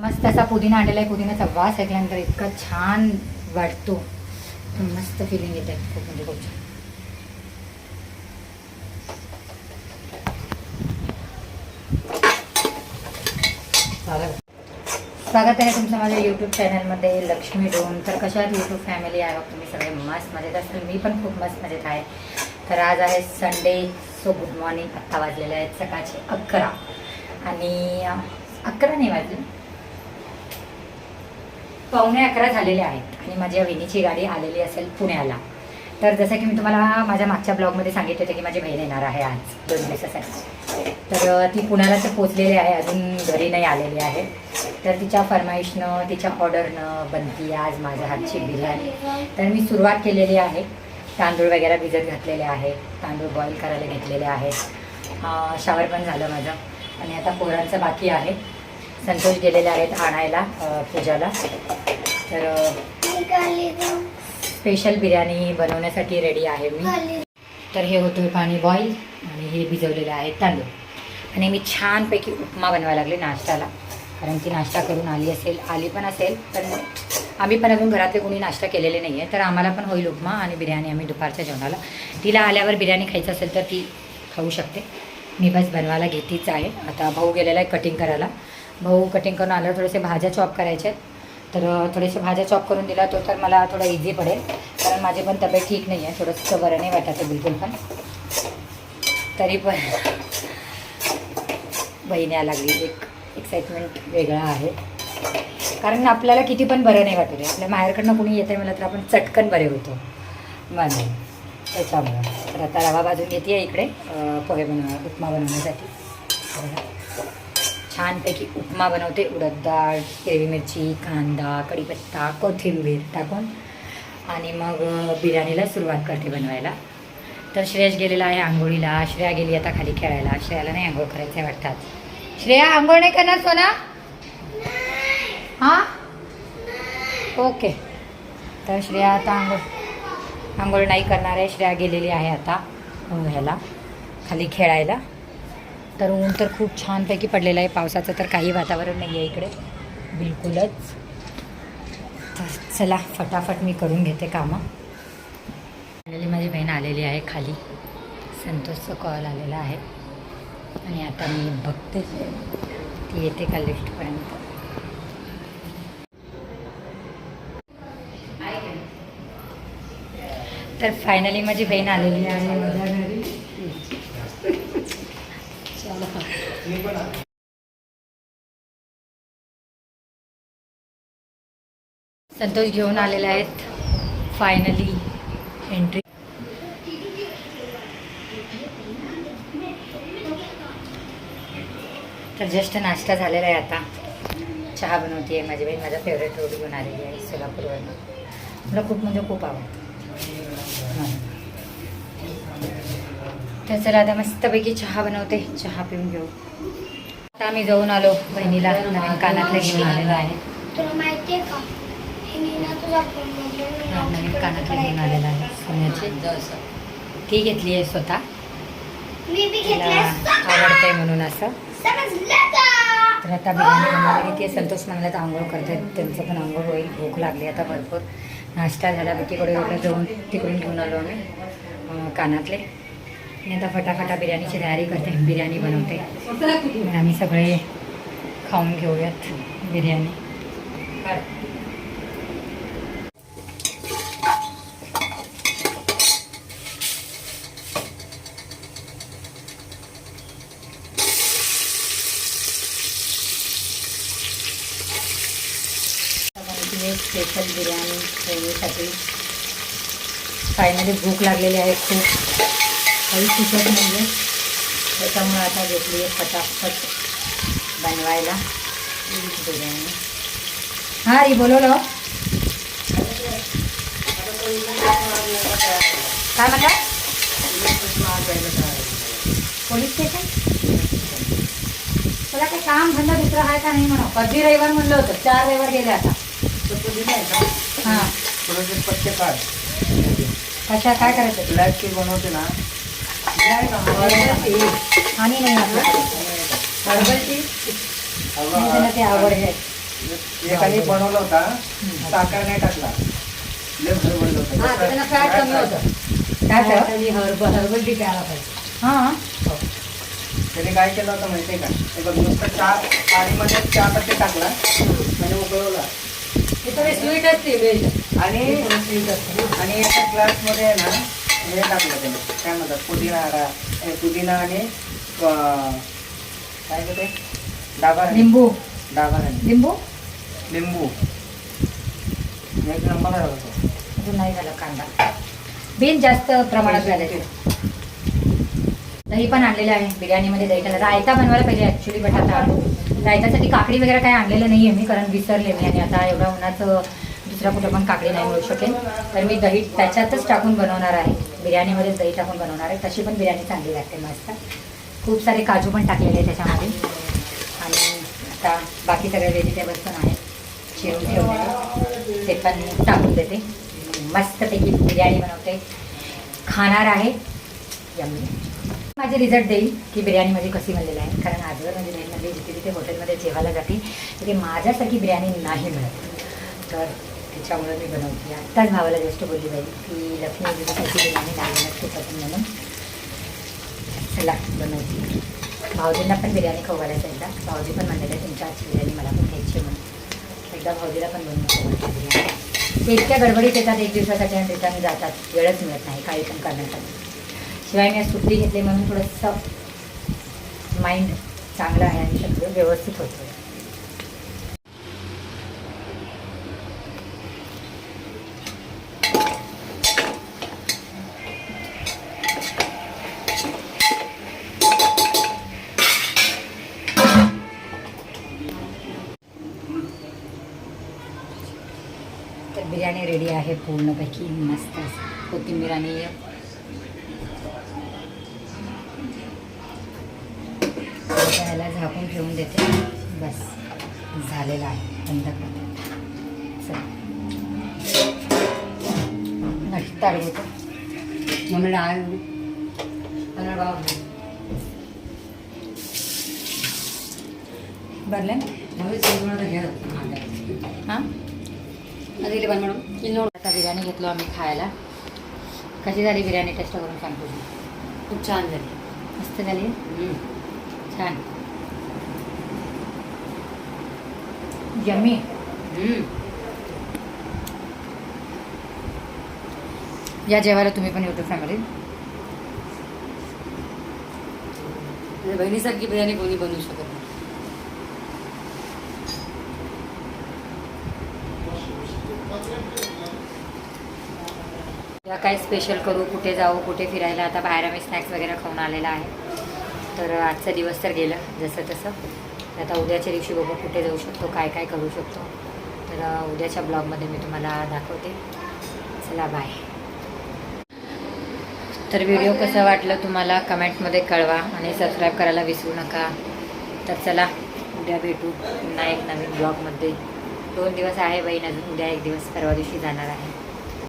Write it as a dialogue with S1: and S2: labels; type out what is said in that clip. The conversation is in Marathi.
S1: मस्त असा पुदिना आणलेला आहे. पुदिन्याचा वास ऐकल्यानंतर इतका छान वाटतो. मस्त फिलिंग येते. खूप म्हणजे खूप छान. स्वागत. आहे तुमचं माझ्या यूट्यूब चॅनलमध्ये लक्ष्मी डोन तर कशात यूट्यूब फॅमिली आहे तुम्ही सगळे मस्त मजेत असेल मी पण खूप मस्त मजेत आहे. तर आज आहे संडे सो गुड मॉर्निंग आत्ता वाजलेले आहेत सकाळचे अकरा. आणि अकरा नाही वाजले. पावणे अकरा झालेले आहेत आणि माझ्या वहिनीची गाडी आलेली असेल पुण्याला. तर जसं की मी तुम्हाला माझ्या मागच्या ब्लॉगमध्ये सांगितलं होतं की माझी बहीण येणार आहे आज दोन दिवसासाठी. तर ती पुण्याला तर पोचलेली आहे अजून घरी नाही आलेली आहे. तर तिच्या फरमाईशनं तिच्या ऑर्डरनं बनती आज माझ्या हातची बिर्याणी. तर मी सुरुवात केलेली आहे. तांदूळ वगैरे भिजत घातलेले आहे. तांदूळ बॉईल करायला घेतलेले आहेत. शावर पण झालं माझं. आणि आता पोरांचं बाकी आहे. संतोष गेलेले आहेत आणायला पूजाला. तर स्पेशल बिर्याणी बनवण्यासाठी रेडी आहे मी. तर हे होतं पाणी बॉईल आणि हे भिजवलेलं आहे तांदूळ. आणि मी छानपैकी उपमा बनवायला लागले नाश्त्याला. कारण ती नाश्ता करून आली असेल आली पण असेल पण आम्ही पण अजून घरातले कोणी नाश्ता केलेले नाही आहे तर आम्हाला पण होईल उपमा आणि बिर्याणी आम्ही दुपारच्या जेवणाला. तिला आल्यावर बिर्याणी खायचं असेल तर ती खाऊ शकते. मी बस बनवायला घेतीच आहे. आता भाऊ गेलेला आहे कटिंग करायला. भाऊ कटिंग करून आल्यावर थोडेसे भाज्या चॉप करायचे आहेत. तर थोडेसे भाज्या चॉप करून दिला तो तर मला थोडा इझी पडेल. कारण माझी पण तब्येत ठीक नाही आहे थोडंसं बरं नाही वाटायचं बिलकुल पण. तरी पण बहीण यायला लागली. एक एक्साइटमेंट वेगळा आहे. कारण आपल्याला किती पण बरं नाही वाटत आहे आपल्या माहेरकडनं येत येते मला तर आपण चटकन बरे होतो. म्हणून त्याच्यामुळं. तर आता रवा बाजून घेते इकडे पोहे बनव उपमा बनवण्यासाठी. छानपैकी उपमा बनवते. उडद डाळ हिरवी मिरची कांदा कढीपत्ता कोथिंबीर टाकून. आणि मग बिर्याणीला सुरुवात करते बनवायला. तर श्रेयस गेलेला आहे आंघोळीला. श्रेया गेली आता खाली खेळायला. श्रेयाला नाही आंघोळ करायचं वाटतात. श्रेया आंघोळ नाही करणार सोना? हां? ओके. तर श्रेया आता आंघोळ आंघोळ नाही करणार आहे. श्रेया गेलेली आहे आता ह्याला खाली खेळायला. तर ऊन तर खूप छानपैकी पडलेलं आहे. पावसाचं तर काही वातावरण नाही आहे इकडे. बिलकुलच. तर चला फटाफट मी करून घेते कामं. फायनली माझी बहीण आलेली आहे खाली. संतोषचा कॉल आलेला आहे. आणि आता मी बघते. ती येते का लिफ्टपर्यंत तर फायनली माझी बहीण आलेली आहे. माझ्या घरी संतोष घेऊन आलेले आहेत. फायनली एंट्री तर जस्ट नाश्ता झालेला आहे आता. चहा बनवते आहे माझी बहीण. माझा फेवरेट रोटी घेऊन आलेली आहे सोलापूरवर मला खूप म्हणजे खूप आवडतं. तर चला आता मस्तपैकी चहा बनवते. चहा पिऊन घेऊ. आता आम्ही जाऊन आलो बहिणीला. नवीन कानातले घेऊन आलेलो आहे. नवीन कानातले घेऊन आलेला आहे. सोन्याची. ती घेतली आहे स्वतः. आवडतंय म्हणून असं. तर आता बिर्याणी बनवायला घेते संतोष म्हणला तर आंघोळ करते त्यांचं पण आंघोळ होईल. भूक लागली आता भरपूर. नाश्ता झाला. बाकीकडे जाऊन तिकडून घेऊन आलो आम्ही. कानातले. आणि आता फटाफटा बिर्याणीची तयारी करते बिर्याणी बनवते. आम्ही सगळे खाऊन घेऊयात बिर्याणी. स्पेशल बिर्याणी ठेवण्यासाठी फायनली भूक लागलेली आहे खूप. काही सुचत नाही आहे त्याच्यामुळे आता घेतली आहे फटाफट बनवायला. बिर्याणी हां री बोलवलं काय म्हणता पोलीस स्टेशन? तुला काही काम धंदा दुसरा आहे का नाही म्हणा. कधी रविवार म्हणलं होतं. चार रविवार गेले आता. हां.
S2: पत्ते काढ.
S1: कशा काय करायचं?
S2: ब्लॅक टी बनवते ना
S1: आणि नाही आपलं हर्बल टी
S2: हवा
S1: त्याला ते आवड आहे
S2: एकाने बनवला होता साखर नाही टाकला.
S1: हा. त्यानं फॅट कमी होतं काय फॅट
S3: हर्बल हर्बल टी प्यायला पाहिजे
S1: हां
S2: त्याने काय केलं होतं माहितीये का? हे बघ नुसतं चहा पाणीमध्ये चहा पत्ती टाकला. आणि उकळवला.
S3: स्वीट असते
S2: आणि
S3: स्वीट असते
S2: आणि एका ग्लासमध्ये आहे ना हे टाकलं त्याने. काय म्हणतात? पुदिना पुदिना आणि काय म्हणते डाबा.
S1: लिंबू.
S2: डाबा.
S1: लिंबू?
S2: लिंबू. एक नंबर
S1: अजून नाही झालं कांदा. बीन जास्त प्रमाणात झाले. दही पण आणलेलं आहे. बिर्याणीमध्ये दही टाकलं रायता बनवायला पाहिजे ॲक्च्युली बटाटा. रायतासाठी काकडी वगैरे काय आणलेलं नाही आहे मी कारण विसरले मी आणि आता एवढ्या उन्हाचं दुसऱ्या कुठं पण काकडी नाही मिळू शकेल. तर मी दही त्याच्यातच टाकून बनवणार आहे. बिर्याणीमध्ये दही टाकून बनवणार आहे. तशी पण बिर्याणी चांगली लागते मस्त. खूप सारे काजू पण टाकलेले आहे त्याच्यामध्ये. आणि आता बाकी सगळे व्हेजिटेबल्स पण आहेत. चिरून ठेवलेले. ते पण टाकून देते. मस्तपैकी बिर्याणी बनवते. खाणार आहे. माझे रिझल्ट देईल की बिर्याणीमध्ये कशी बनलेलं आहे. कारण आजवर म्हणजे मेनमध्ये जिथे जिथे हॉटेलमध्ये जेवायला जाते तिथे माझ्यासारखी बिर्याणी नाही मिळत. तर त्याच्यामुळे मी बनवते. आत्ताच भावाला जस्ट बोलली बाई की लक्ष्मी दिवसाची बिर्याणी नाही बनत खूप म्हणून. चला बनवते. भाऊजींना पण बिर्याणी खाऊ घालायचं एकदा भाऊजी पण म्हणलेले तुमच्या आजची बिर्याणी मला पण घ्यायची म्हणून. एकदा भाऊजीला पण बनवून बिर्याणी. ते इतक्या गडबडीत येतात एक दिवसासाठी आणि रिटर्न जातात. वेळच मिळत नाही काही पण करण्यासाठी. शिवाय मी आज सुट्टी घेतली म्हणून थोडंसं माइंड चांगलं आहे आणि सगळं व्यवस्थित होतं तर बिर्याणी रेडी आहे पूर्णपैकी मस्त कोथिंबीर आणि त्याला झाकून ठेवून देते. बस झालेलं आहे बंद करते. नटताळ होतं.
S3: म्हणून
S1: आळ
S3: भरले म्हणून घ्या.
S1: हां?
S3: दिली
S1: पण बिर्याणी घेतलो आम्ही खायला. कशी झाली बिर्याणी टेस्ट करून सांगतो
S3: खूप छान झाली.
S1: मस्त झाली? छान.
S3: यमी
S1: या जेवायला तुम्ही पण येतो फॅमिली
S3: बहिणीसारखी बिर्याणी कोणी बनवू शकत नाही.
S1: या काय स्पेशल करू कुठे जाऊ कुठे फिरायला. आता बाहेर आम्ही स्नॅक्स वगैरे खाऊन आलेला आहे. तर आजचा दिवस तर गेलं जसं तसं. आता उद्याच्या दिवशी बघू कुठे जाऊ शकतो काय काय करू शकतो. तर उद्याच्या ब्लॉगमध्ये मी तुम्हाला दाखवते. चला बाय तर व्हिडिओ कसा वाटलं तुम्हाला? कमेंटमध्ये कळवा आणि सबस्क्राईब करायला विसरू नका. तर चला उद्या भेटू. पुन्हा एक नवीन ब्लॉगमध्ये दोन दिवस आहे बहीण. अजून उद्या एक दिवस परवा दिवशी जाणार आहे.